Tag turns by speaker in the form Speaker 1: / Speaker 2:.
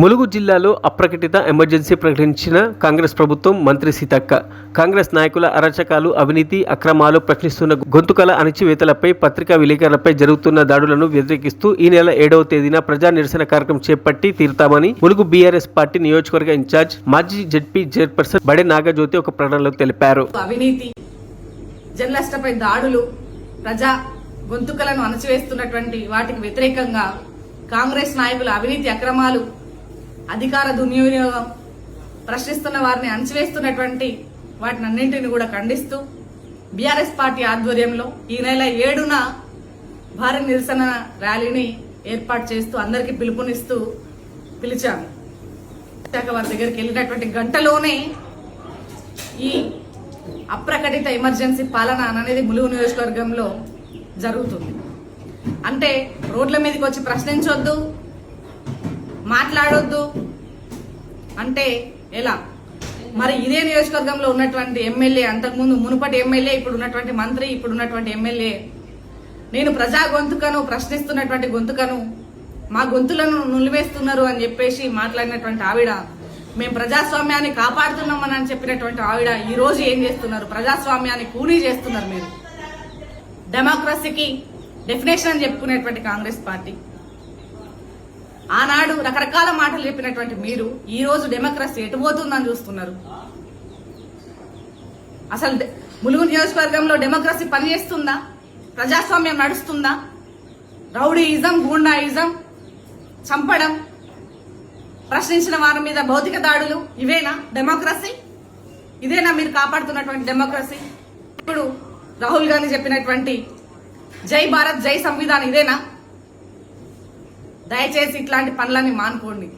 Speaker 1: ములుగు జిల్లాలో అప్రకటిత ఎమర్జెన్సీ ప్రకటించిన కాంగ్రెస్ ప్రభుత్వం మంత్రి సీతక్క. కాంగ్రెస్ నాయకుల అరాచకాలు అవినీతి అక్రమాలు ప్రశ్నిస్తున్న గొంతుకల అణచివేతలపై పత్రికా విలేకరులపై జరుగుతున్న దాడులను వ్యతిరేకిస్తూ ఈ నెల ఏడవ తేదీన ప్రజా నిరసన కార్యక్రమం చేపట్టి తీరుతామని ములుగు బీఆర్ఎస్ పార్టీ నియోజకవర్గ ఇన్ఛార్జ్ మాజీ జడ్పీ చైర్పర్సన్ బడే నాగజ్యోతి ఒక ప్రకటనలో తెలిపారు.
Speaker 2: అవినీతి జర్నలిస్టులపై దాడులు ప్రజా గొంతుకలను అణచివేస్తున్నటువంటి వాటికి వ్యతిరేకంగా కాంగ్రెస్ నాయకుల అవినీతి అక్రమాలు అధికార దుర్వినియోగం ప్రశ్నిస్తున్న వారిని అణచివేస్తున్నటువంటి వాటిని అన్నింటిని కూడా ఖండిస్తూ బీఆర్ఎస్ పార్టీ ఆధ్వర్యంలో ఈ నెల ఏడున భారీ నిరసన ర్యాలీని ఏర్పాటు చేస్తూ అందరికీ పిలుపునిస్తూ పిలిచాము శాఖ వారి దగ్గరికి వెళ్ళినటువంటి గంటలోనే ఈ అప్రకటిత ఎమర్జెన్సీ పాలన అనేది ములుగు నియోజకవర్గంలో జరుగుతుంది. అంటే రోడ్ల మీదకి వచ్చి ప్రశ్నించొద్దు మాట్లాడొద్దు అంటే ఎలా? మరి ఇదే నియోజకవర్గంలో ఉన్నటువంటి ఎమ్మెల్యే అంతకుముందు మునుపటి ఎమ్మెల్యే ఇప్పుడు ఉన్నటువంటి మంత్రి ఇప్పుడు ఉన్నటువంటి ఎమ్మెల్యే. నేను ప్రజా గొంతుకను ప్రశ్నిస్తున్నటువంటి గొంతుకను మా గొంతులను నులివేస్తున్నారు అని చెప్పేసి మాట్లాడినటువంటి ఆవిడ. మేము ప్రజాస్వామ్యాన్ని కాపాడుతున్నామని అని చెప్పినటువంటి ఆవిడ ఈ రోజు ఏం చేస్తున్నారు? ప్రజాస్వామ్యాన్ని కూనీ చేస్తున్నారు మీరు. డెమోక్రసీకి డెఫినేషన్ అని చెప్పుకునేటువంటి కాంగ్రెస్ పార్టీ. ఆనాడు రకరకాల మాటలు చెప్పినటువంటి మీరు ఈ రోజు డెమోక్రసీ ఎటుపోతుందని చూస్తున్నారు? అసలు ములుగు నియోజకవర్గంలో డెమోక్రసీ పనిచేస్తుందా? ప్రజాస్వామ్యం నడుస్తుందా? రౌడీయిజం గూండాయిజం చంపడం ప్రశ్నించిన వారి మీద భౌతిక దాడులు ఇవేనా డెమోక్రసీ ఇదేనా మీరు కాపాడుతున్నటువంటి డెమోక్రసీ ఇప్పుడు రాహుల్ గాంధీ చెప్పినటువంటి జై భారత్ జై సంవిధానం ఇదేనా? దయచేసి ఇట్లాంటి పనులని మానుకోండి.